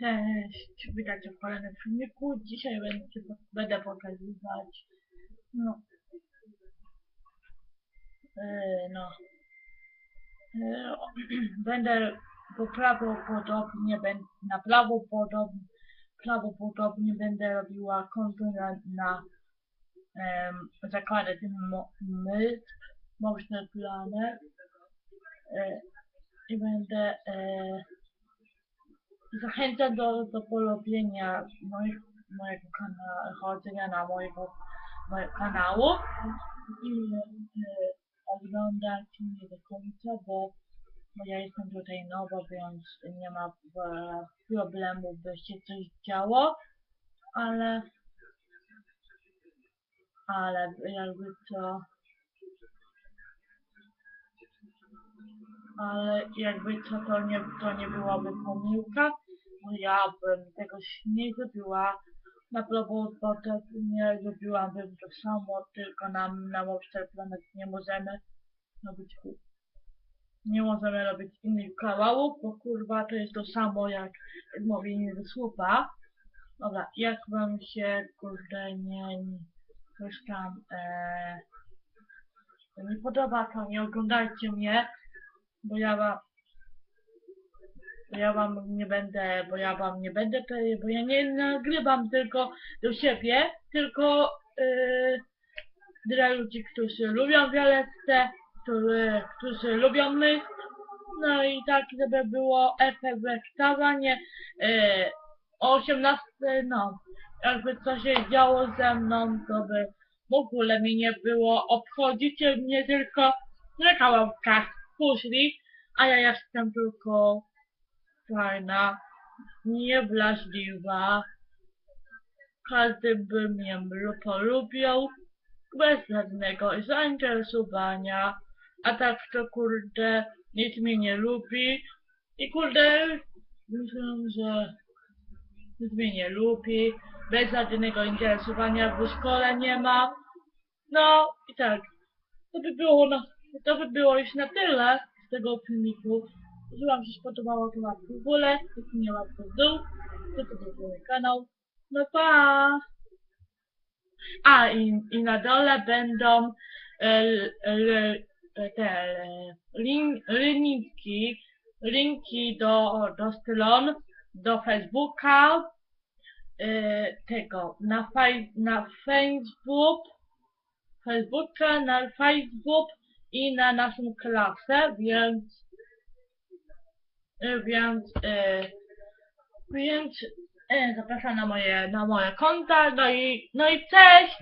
Cześć, witajcie w kolejnym filmiku. Dzisiaj będzie, będę pokazywać, no, yy, no, yy, będę po prawdopodobnie, będę, na prawdopodobnie, prawdopodobnie będę robiła konto na, na um, zakładzie tym my, Motion Planet yy, i będę yy, Zachęcam do, do polubienia moich, mojego kanału, chodzenia na mojego, mojego kanału i e, oglądać mnie do końca, bo, bo ja jestem tutaj nowa, więc nie ma e, problemu, by się coś działo, ale ale jakby to ale jakby to, to nie, to nie byłaby pomyłka, bo ja bym tego nie zrobiła. Na prawdopodobnie nie zrobiłabym to samo, tylko na, na Monster Planet nie możemy robić nie możemy robić innych kanałów, bo kurwa to jest to samo jak mówienie ze słupa. Dobra, jak wam się kurde nie, nie coś tam e, nie podoba, to nie oglądajcie mnie bo ja wam bo ja wam nie będę, bo ja wam nie będę, bo ja nie nagrywam tylko do siebie, tylko yy, dla ludzi, którzy lubią Violettę, którzy, którzy lubią myśl, no i tak, żeby było efektowanie yy, o 18, no, jakby co się działo ze mną, to by w ogóle mi nie było, obchodzicie mnie tylko na kawałkach poszli, a ja jestem tylko fajna, niewrażliwa. Każdy by mnie polubił, bez żadnego zainteresowania, a tak to kurde, nikt mnie nie lubi i kurde, myślę, że nikt mnie nie lubi, bez żadnego interesowania w szkole nie ma. No i tak, to by było na to by było już na tyle z tego filmiku. Jeśli wam się spodobało, to łapkę w górę, jeśli nie łapkę w dół, to to mój kanał. No pa! A i, i na dole będą e, e, e, te lin, linki, linki do, do stron, do Facebooka, tego, na, faj, na Facebook, Facebooka, na Facebook i na naszą klasę, więc e, więc e, więc e, zapraszam na moje na moje konta, no i no i cześć!